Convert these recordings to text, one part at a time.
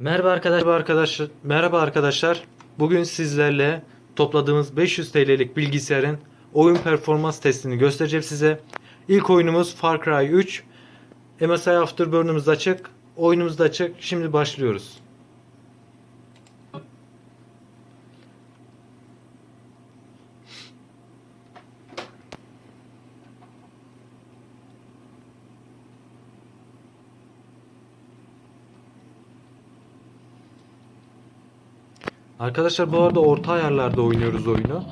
Merhaba arkadaşlar, arkadaşlar. Merhaba arkadaşlar. Bugün sizlerle topladığımız 500 TL'lik bilgisayarın oyun performans testini göstereceğim size. İlk oyunumuz Far Cry 3. MSI Afterburn'umuz da açık. Oyunumuz da açık. Şimdi başlıyoruz. Arkadaşlar bu arada orta ayarlarda oynuyoruz oyunu.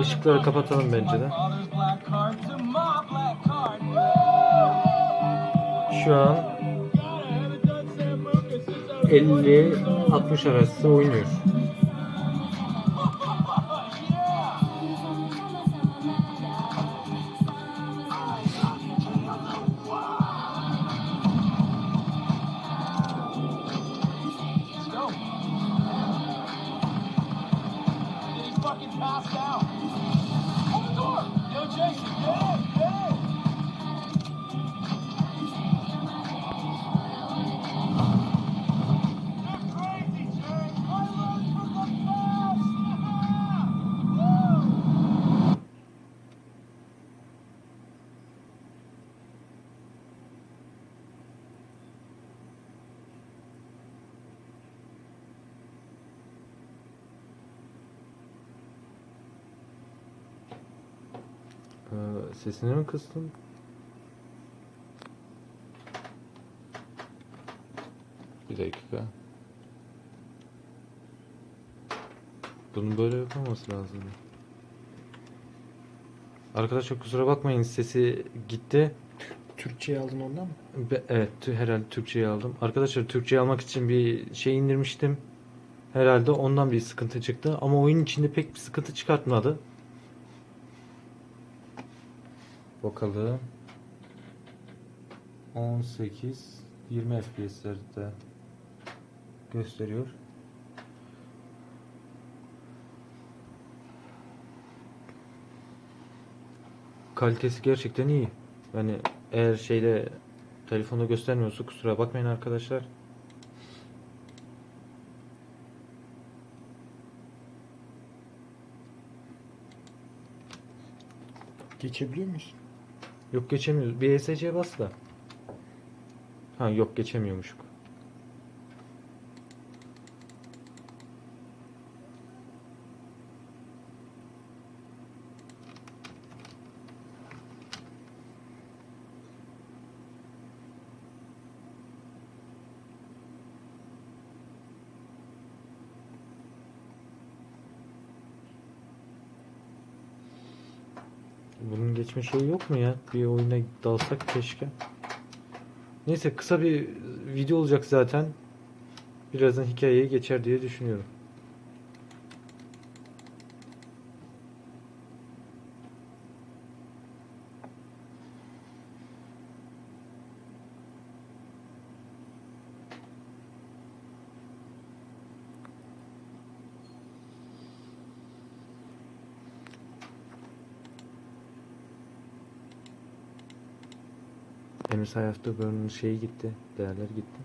Işıkları kapatalım bence de. Şu an 50-60 arası oynuyor. Ee, sesini mi kıstın? Bir dakika. Bunun böyle yapılması lazım. Arkadaşlar kusura bakmayın sesi gitti. Türkçe'yi aldın ondan mı? Be- Evet tü- herhalde Türkçeyi aldım. Arkadaşlar Türkçeyi almak için bir şey indirmiştim. Herhalde ondan bir sıkıntı çıktı. Ama oyun içinde pek bir sıkıntı çıkartmadı. Bakalım. 18 20 FPS'lerde gösteriyor. Kalitesi gerçekten iyi. Yani eğer şeyde telefonda göstermiyorsa kusura bakmayın arkadaşlar. Geçebiliyor muyuz? Yok geçemiyoruz. Bir ESC bas da. Ha yok geçemiyormuşuk. Bunun geçme şeyi yok mu ya? Bir oyuna dalsak keşke. Neyse kısa bir video olacak zaten. Birazdan hikayeye geçer diye düşünüyorum. Emir Sayaf'ta Burn'un şeyi gitti. Değerler gitti.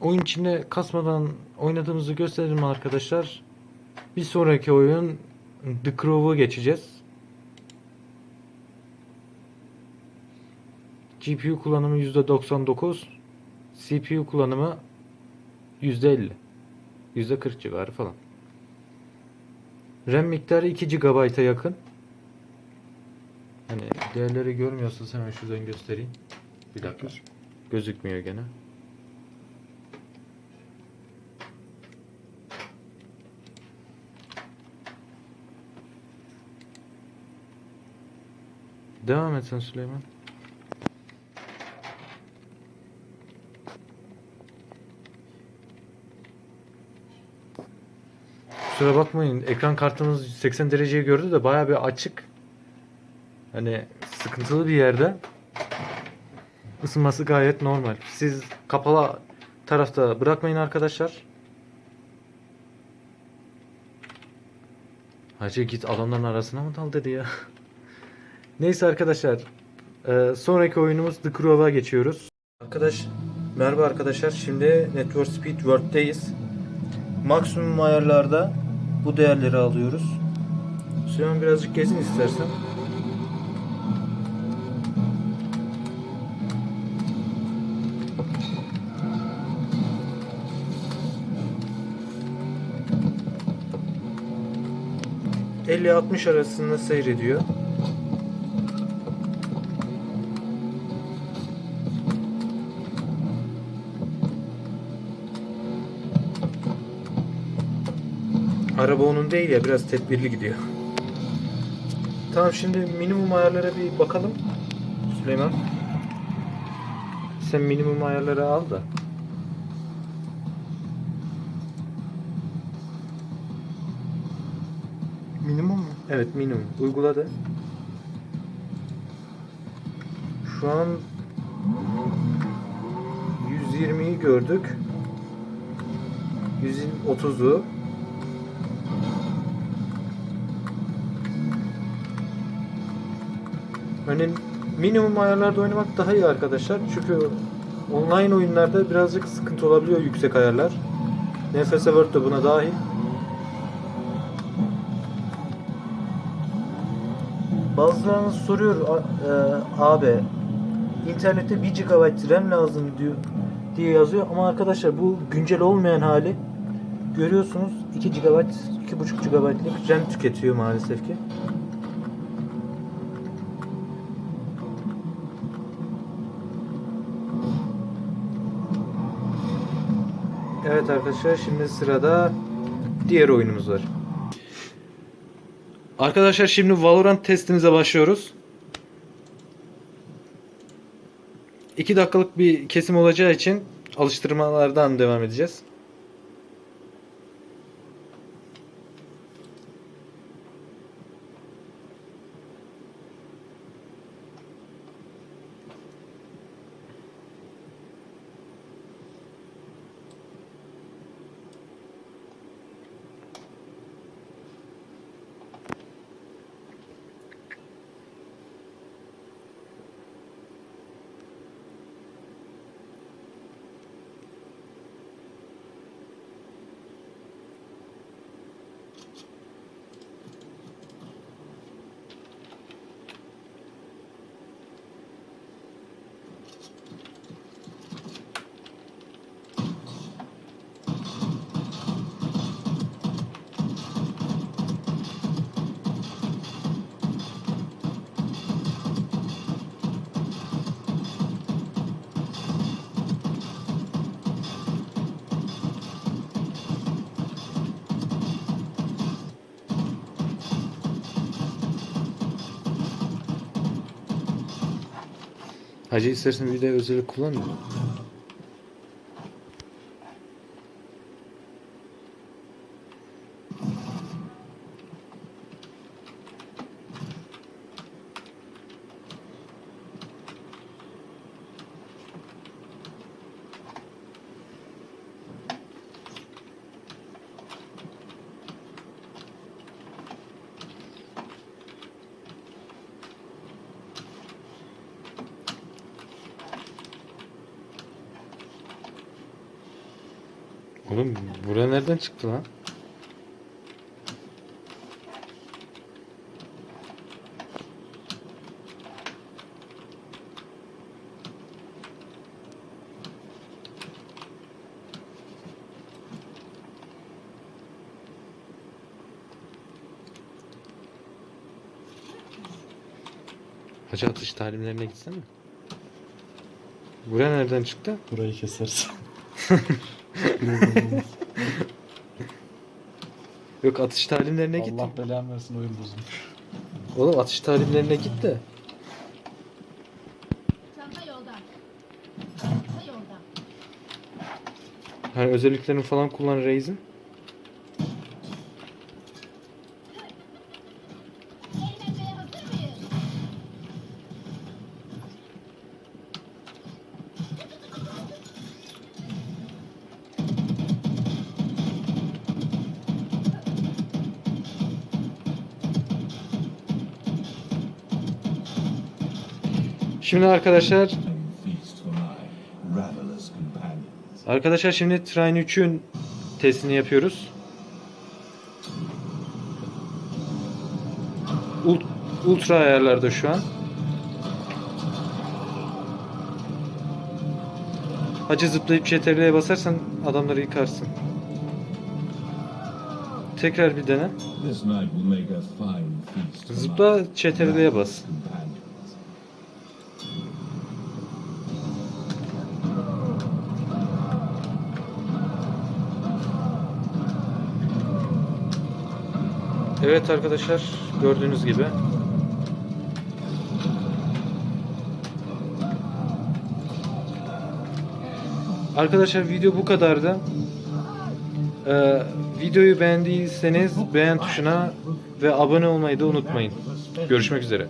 Oyun içinde kasmadan oynadığımızı gösterelim arkadaşlar. Bir sonraki oyun The Crew'u geçeceğiz. GPU kullanımı %99, CPU kullanımı %50, %40 civarı falan. RAM miktarı 2 GB'a yakın. Hani değerleri görmüyorsanız hemen şuradan göstereyim. Bir dakika. Gözükmüyor gene. Devam et sen Süleyman. Kusura bakmayın ekran kartımız 80 dereceyi gördü de baya bir açık. Hani sıkıntılı bir yerde. Isınması gayet normal. Siz kapalı tarafta bırakmayın arkadaşlar. Hacı git adamların arasına mı dal dedi ya. Neyse arkadaşlar. eee, sonraki oyunumuz The Crew'a geçiyoruz. Arkadaş merhaba arkadaşlar. Şimdi Network Speed World'deyiz. Maksimum ayarlarda bu değerleri alıyoruz. Süleyman birazcık gezin istersen. ...50-60 arasında seyrediyor. Araba onun değil ya biraz tedbirli gidiyor. Tamam şimdi minimum ayarlara bir bakalım. Süleyman. Sen minimum ayarları al da. Minimum mu? Evet minimum. Uyguladı. Şu an 120'yi gördük. 130'u. Hani minimum ayarlarda oynamak daha iyi arkadaşlar. Çünkü online oyunlarda birazcık sıkıntı olabiliyor yüksek ayarlar. NFS World de buna dahil. Bazılarınız soruyor "A- e, abi internette 1 GB RAM lazım diyor diye yazıyor ama arkadaşlar bu güncel olmayan hali görüyorsunuz 2 GB 2.5 GB'lık RAM tüketiyor maalesef ki. Evet arkadaşlar şimdi sırada diğer oyunumuz var. Arkadaşlar şimdi Valorant testimize başlıyoruz. 2 dakikalık bir kesim olacağı için alıştırmalardan devam edeceğiz. Hacı istersen bir de özellik kullan Oğlum buraya nereden çıktı lan? Hacı atış talimlerine gitsene. Buraya nereden çıktı? Burayı kesersin. Yok atış talimlerine git. Allah belanı versin oyun bozulmuş. Oğlum atış talimlerine git de. Yani özelliklerini falan kullan Reis'in. Şimdi arkadaşlar. Arkadaşlar şimdi Train 3'ün testini yapıyoruz. Ult- Ultra ayarlarda şu an. Hacı zıplayıp CTRL'ye basarsan adamları yıkarsın. Tekrar bir dene. Zıpla CTRL'ye bas. Evet arkadaşlar gördüğünüz gibi. Arkadaşlar video bu kadardı. Ee, videoyu beğendiyseniz beğen tuşuna ve abone olmayı da unutmayın. Görüşmek üzere.